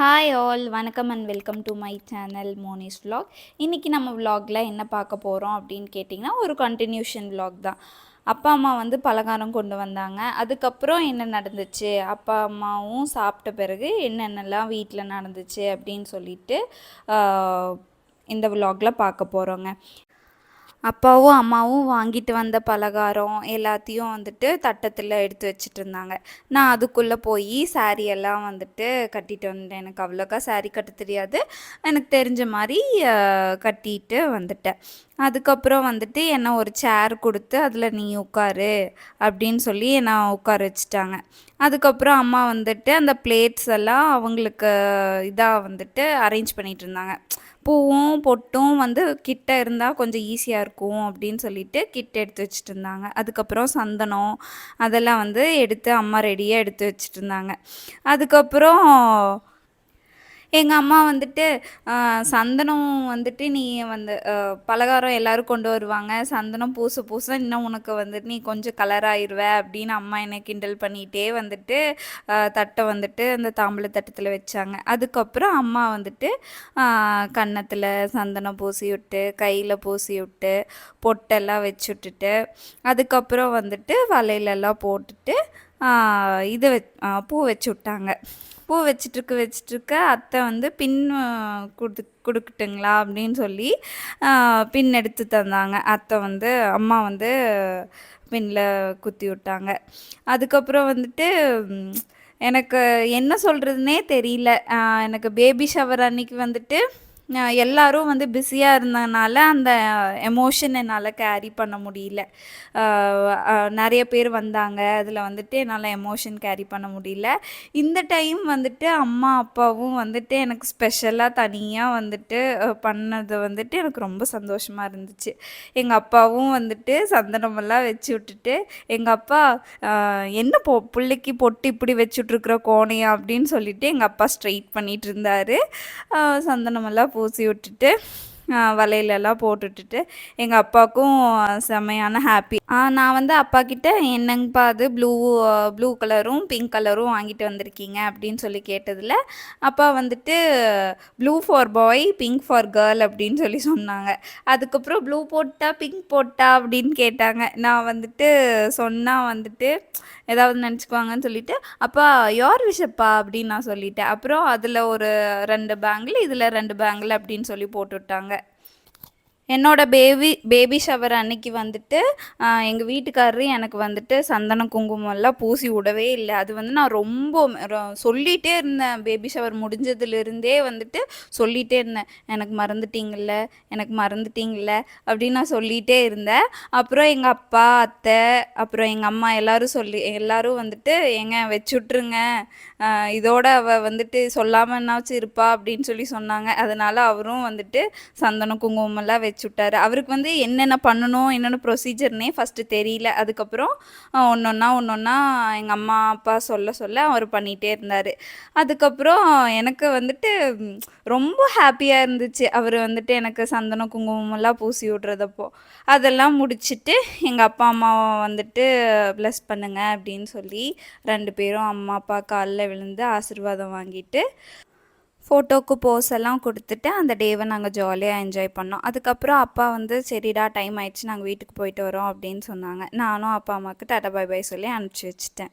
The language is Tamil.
ஹாய் ஆல் வணக்கம் and welcome to my channel Monis vlog இன்றைக்கி நம்ம vlogல என்ன பார்க்க போகிறோம் அப்படின்னு கேட்டிங்கன்னா ஒரு கண்டினியூஷன் வ்ளாக் தான். அப்பா அம்மா வந்து பலகாரம் கொண்டு வந்தாங்க. அதுக்கப்புறம் என்ன நடந்துச்சு? அப்பா அம்மாவும் சாப்பிட்ட பிறகு என்னென்னலாம் வீட்டில் நடந்துச்சு அப்படின்னு சொல்லிட்டு இந்த விலாகில் பார்க்க போகிறோங்க அப்பாவும் அம்மாவும் வாங்கிட்டு வந்த பலகாரம் எல்லாத்தையும் வந்துட்டு தட்டத்தில் எடுத்து வச்சுட்டு இருந்தாங்க நான் அதுக்குள்ளே போய் சாரி எல்லாம் வந்துட்டு கட்டிட்டு வந்துட்டேன் எனக்கு அவ்வளோக்கா சாரி கட்ட தெரியாது. எனக்கு தெரிஞ்ச மாதிரி கட்டிட்டு வந்துட்டேன். அதுக்கப்புறம் வந்துட்டு என்னை ஒரு சேர் கொடுத்து அதில் நீ உட்காரு அப்படின்னு சொல்லி என்னை உட்கார வச்சுட்டாங்க. அதுக்கப்புறம் அம்மா வந்துட்டு அந்த பிளேட்ஸ் எல்லாம் அவங்களுக்கு இதாக வந்துட்டு அரேஞ்ச் பண்ணிகிட்டு இருந்தாங்க. பூவும் பொட்டும் வந்து கிட்ட இருந்தால் கொஞ்சம் ஈஸியாக இருக்கும் அப்படின்னு சொல்லிட்டு கிட்ட எடுத்து வச்சுட்டு இருந்தாங்க. அதுக்கப்புறம் சந்தனம் அதெல்லாம் வந்து எடுத்து அம்மா ரெடியாக எடுத்து வச்சுட்டு இருந்தாங்க. அதுக்கப்புறம் எங்கள் அம்மா வந்துட்டு சந்தனம் வந்துட்டு நீ வந்து பலகாரம் எல்லாரும் கொண்டு வருவாங்க. சந்தனம் பூச பூச இன்னும் உனக்கு வந்துட்டு நீ கொஞ்சம் கலர் ஆயிடுவ அப்படின்னு அம்மா என்னை கிண்டல் பண்ணிகிட்டே வந்துட்டு தட்டை வந்துட்டு அந்த தாம்பூல தட்டத்தில் வச்சாங்க. அதுக்கப்புறம் அம்மா வந்துட்டு கன்னத்தில் சந்தனம் பூசி விட்டு கையில் பூசி விட்டு பொட்டெல்லாம் வச்சு விட்டுட்டு அதுக்கப்புறம் வந்துட்டு வலையிலெல்லாம் போட்டுட்டு இது வச் பூ வச்சு விட்டாங்க பூ வச்சிட்ருக்க வச்சிட்ருக்க அத்தை வந்து பின் கொடு கொடுக்கட்டுங்களா அப்படின்னு சொல்லி பின் எடுத்து தந்தாங்க. அத்தை வந்து அம்மா வந்து பின்னில் குத்தி விட்டாங்க. அதுக்கப்புறம் வந்துட்டு எனக்கு என்ன சொல்கிறதுனே தெரியல. எனக்கு பேபி ஷவர் அன்னைக்கு வந்துட்டு எல்லாரும் வந்து பிஸியாக இருந்ததுனால அந்த எமோஷன் என்னால் கேரி பண்ண முடியல. நிறைய பேர் வந்தாங்க. அதில் வந்துட்டு என்னால் எமோஷன் கேரி பண்ண முடியல. இந்த டைம் வந்துட்டு அம்மா அப்பாவும் வந்துட்டு எனக்கு ஸ்பெஷலாக தனியாக வந்துட்டு பண்ணது வந்துட்டு எனக்கு ரொம்ப சந்தோஷமாக இருந்துச்சு. எங்கள் அப்பாவும் வந்துட்டு சந்தனமெல்லாம் வச்சு விட்டுட்டு எங்கள் அப்பா என்ன பொ பிள்ளைக்கு பொட்டு இப்படி வச்சுட்ருக்குற கோணையா? அப்படின்னு சொல்லிட்டு எங்கள் அப்பா ஸ்ட்ரெயிட் பண்ணிகிட்டு இருந்தார். சந்தனமெல்லாம் பூசி விட்டுட்டு வலையிலலாம் வளையலெல்லாம் போட்டுட்டுட்டு எங்கள் அப்பாவுக்கும் செமையான ஹாப்பி நான் வந்து அப்பா கிட்ட என்னங்கப்பா அது ப்ளூ ப்ளூ கலரும் பிங்க் கலரும் வாங்கிட்டு வந்திருக்கீங்க அப்படின்னு சொல்லி கேட்டதில் அப்பா வந்துட்டு blue for boy pink for girl அப்படின்னு சொல்லி சொன்னாங்க. அதுக்கப்புறம் ப்ளூ போட்டா பிங்க் போட்டா அப்படின்னு கேட்டாங்க. நான் வந்துட்டு சொன்னால் வந்துட்டு ஏதாவது நினச்சிக்குவாங்கன்னு சொல்லிட்டு அப்பா யோர் விஷப்பா அப்படின்னு நான் சொல்லிட்டேன். அப்புறம் அதில் ஒரு ரெண்டு பேங்கில் இதில் ரெண்டு பேங்கில் அப்படின்னு சொல்லி போட்டுவிட்டாங்க என்னோட பேபி பேபி ஷவர் அன்னைக்கு வந்துட்டு எங்கள் வீட்டுக்காரரு எனக்கு வந்துட்டு சந்தன குங்குமம் எல்லாம் பூசி விடவே இல்லை. அது வந்து நான் ரொம்ப சொல்லிகிட்டே சொல்லிட்டே இருந்தேன். பேபி ஷவர் முடிஞ்சதுலேருந்தே வந்துட்டு சொல்லிட்டே இருந்தேன். எனக்கு மறந்துட்டீங்கல்ல? எனக்கு மறந்துட்டீங்கல்ல? அப்படின்னு நான் சொல்லிட்டே இருந்தேன். அப்புறம் எங்கள் அப்பா அத்தை அப்புறம் எங்கள் அம்மா எல்லாரும் சொல்லி எல்லாரும் வந்துட்டு ஏங்க வச்சு விட்ருங்க இதோட அவ வந்துட்டு சொல்லாமல் என்னாச்சும் இருப்பா அப்படின்னு சொல்லி சொன்னாங்க. அதனால அவரும் வந்துட்டு சந்தனம் குங்குமம் எல்லாம் வச்சு விட்டாரு. அவருக்கு வந்து என்னென்ன பண்ணணும் என்னென்ன ப்ரொசீஜர்னே ஃபஸ்ட்டு தெரியல. அதுக்கப்புறம் ஒன்றொன்னா ஒன்றொன்னா எங்கள் அம்மா அப்பா சொல்ல சொல்ல அவர் பண்ணிகிட்டே இருந்தார். அதுக்கப்புறம் எனக்கு வந்துட்டு ரொம்ப ஹாப்பியாக இருந்துச்சு. அவர் வந்துட்டு எனக்கு சந்தனம் குங்குமம் எல்லாம் பூசி விட்றதப்போ. அதெல்லாம் முடிச்சுட்டு எங்கள் அப்பா அம்மாவை வந்துட்டு ப்ளஸ் பண்ணுங்க அப்படின்னு சொல்லி ரெண்டு பேரும் அம்மா அப்பா காலில் விழுந்து ஆசீர்வாதம் வாங்கிட்டு ஃபோட்டோக்கு போஸ் எல்லாம் கொடுத்துட்டு அந்த டேவை நாங்கள் ஜாலியாக என்ஜாய் பண்ணோம். அதுக்கப்புறம் அப்பா வந்து சரிடா டைம் ஆயிடுச்சு நாங்கள் வீட்டுக்கு போயிட்டு வரோம் அப்படின்னு சொன்னாங்க. நானும் அப்பா அம்மாவுக்கு டாட்டா பாய் பை சொல்லி அனுப்பிச்சி வச்சுட்டேன்.